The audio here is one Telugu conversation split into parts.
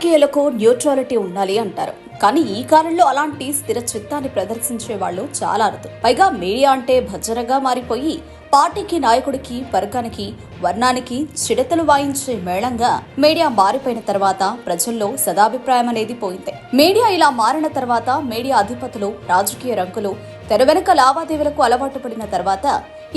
రాజకీయాలకు న్యూట్రాలిటీ ఉండాలి అంటారు. కానీ ఈ కాలంలో అలాంటి స్థిర చిత్తాన్ని ప్రదర్శించే వాళ్ళు చాలా అరుదు. పైగా మీడియా అంటే భజనగా మారిపోయి పార్టీకి నాయకుడికి వర్గానికి వర్ణానికి చిడతలు వాయించే మేళంగా మీడియా మారిపోయిన తర్వాత ప్రజల్లో సదాభిప్రాయం అనేది పోయింది. మీడియా ఇలా మారిన తర్వాత మీడియా అధిపతులు రాజకీయ రంగులు తెర వెనుక లావాదేవీలకు అలవాటు పడిన తర్వాత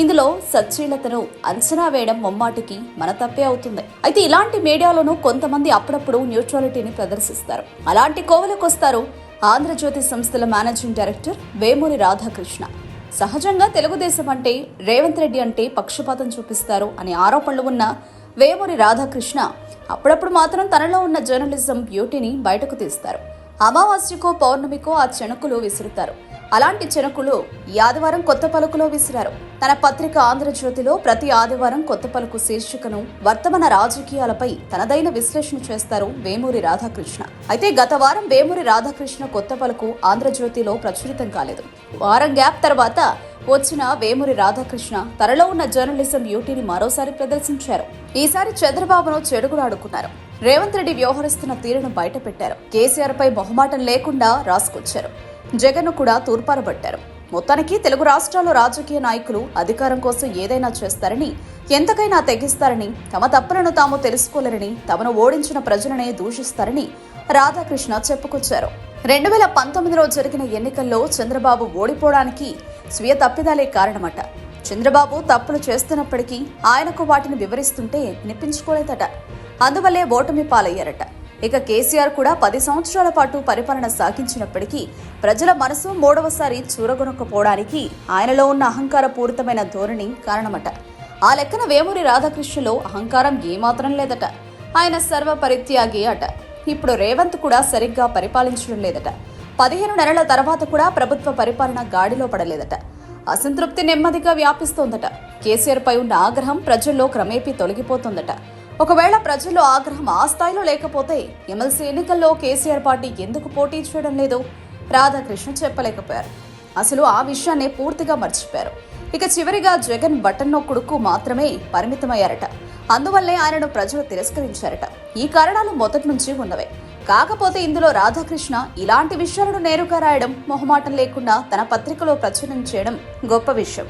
ఇందులో సచ్చీలతను అంచనా వేయడం ముమ్మాటికి మన తప్పే అవుతుంది. అయితే ఇలాంటి మీడియాలోనూ కొంతమంది అప్పుడప్పుడు న్యూట్రాలిటీని ప్రదర్శిస్తారు. అలాంటి కోవలకొస్తారు ఆంధ్రజ్యోతి సంస్థల మేనేజింగ్ డైరెక్టర్ వేమూరి రాధాకృష్ణ. సహజంగా తెలుగుదేశం అంటే రేవంత్ రెడ్డి అంటే పక్షపాతం చూపిస్తారు అనే ఆరోపణలు ఉన్న వేమూరి రాధాకృష్ణ అప్పుడప్పుడు మాత్రం తనలో ఉన్న జర్నలిజం బ్యూటీని బయటకు తీస్తారు. అమావాస్యకో పౌర్ణమికో ఆ చెణుకులు విసురుతారు. అలాంటి చెనకులు ఆదివారం కొత్త పలుకులో విసిరారు. తన పత్రిక ఆంధ్రజ్యోతిలో ప్రతి ఆదివారం కొత్త పలుకు శీర్షికను వర్తమాన రాజకీయాలపై తనదైన విశ్లేషణ చేస్తారు వేమూరి రాధాకృష్ణ. అయితే గత వారం వేమూరి రాధాకృష్ణ కొత్త పలుకు ఆంధ్రజ్యోతిలో ప్రచురితం కాలేదు. వారం గ్యాప్ తర్వాత వచ్చిన వేమూరి రాధాకృష్ణ తనలో ఉన్న జర్నలిజం యూటీని మరోసారి ప్రదర్శించారు. ఈసారి చంద్రబాబును చెడుగులాడుకున్నారు. రేవంత్ రెడ్డి వ్యవహరిస్తున్న తీరును బయటపెట్టారు. కేసీఆర్ పై మొహమాటం లేకుండా రాసుకొచ్చారు. జగన్ కూడా తూర్పారబట్టారు. మొత్తానికి తెలుగు రాష్ట్రాల్లో రాజకీయ నాయకులు అధికారం కోసం ఏదైనా చేస్తారని ఎంతకైనా తెగిస్తారని తమ తప్పులను తాము తెలుసుకోలేరని తమను ఓడించిన ప్రజలనే దూషిస్తారని రాధాకృష్ణ చెప్పుకొచ్చారు. రెండు వేల పంతొమ్మిదిలో జరిగిన ఎన్నికల్లో చంద్రబాబు ఓడిపోవడానికి స్వీయ తప్పిదాలే కారణమట. చంద్రబాబు తప్పులు చేస్తున్నప్పటికీ ఆయనకు వాటిని వివరిస్తుంటే వినిపించుకోలేదట. అందువల్లే ఓటమి పాలయ్యారట. ఇక కేసీఆర్ కూడా పది సంవత్సరాల పాటు పరిపాలన సాగించినప్పటికీ ప్రజల మనసు మూడవసారి చూరగొనకపోవడానికి ఆయనలో ఉన్న అహంకార పూరితమైన ధోరణి కారణమట. ఆ లెక్కన వేమూరి రాధాకృష్ణలో అహంకారం ఏమాత్రం లేదట. ఆయన సర్వ పరిత్యాగి అట. ఇప్పుడు రేవంత్ కూడా సరిగ్గా పరిపాలించడం లేదట. పదిహేను నెలల తర్వాత కూడా ప్రభుత్వ పరిపాలన గాడిలో పడలేదట. అసంతృప్తి నెమ్మదిగా వ్యాపిస్తోందట. కేసీఆర్ పై ఉన్న ఆగ్రహం ప్రజల్లో క్రమేపీ తొలగిపోతోందట. ఒకవేళ ప్రజల్లో ఆగ్రహం ఆ స్థాయిలో లేకపోతే ఎమ్మెల్సీ ఎన్నికల్లో కేసీఆర్ పార్టీ ఎందుకు పోటీ చేయడం లేదు? రాధాకృష్ణ చెప్పలేకపోయారు. అసలు ఆ విషయాన్ని పూర్తిగా మర్చిపోయారు. ఇక చివరిగా జగన్ బటన్ నొక్కుడుకు మాత్రమే పరిమితమయ్యారట. అందువల్లే ఆయనను ప్రజలు తిరస్కరించారట. ఈ కారణాలు మొదటి నుంచి ఉన్నవే. కాకపోతే ఇందులో రాధాకృష్ణ ఇలాంటి విషయాలను నేరుగా రాయడం మొహమాటం లేకుండా తన పత్రికలో ప్రచురణ చేయడం గొప్ప విషయం.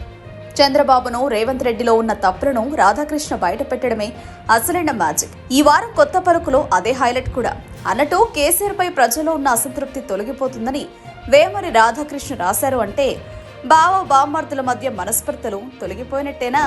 చంద్రబాబును రేవంత్ రెడ్డిలో ఉన్న తప్పులను రాధాకృష్ణ బయట పెట్టడమే అసలైన మ్యాజిక్. ఈ వారం కొత్త పలుకులో అదే హైలైట్ కూడా. అన్నట్టు కేసీఆర్ పై ప్రజల్లో ఉన్న అసంతృప్తి తొలగిపోతుందని వేమరి రాధాకృష్ణ రాశారు అంటే బావ బామ్మర్తుల మధ్య మనస్పర్ధలు తొలగిపోయినట్టేనా?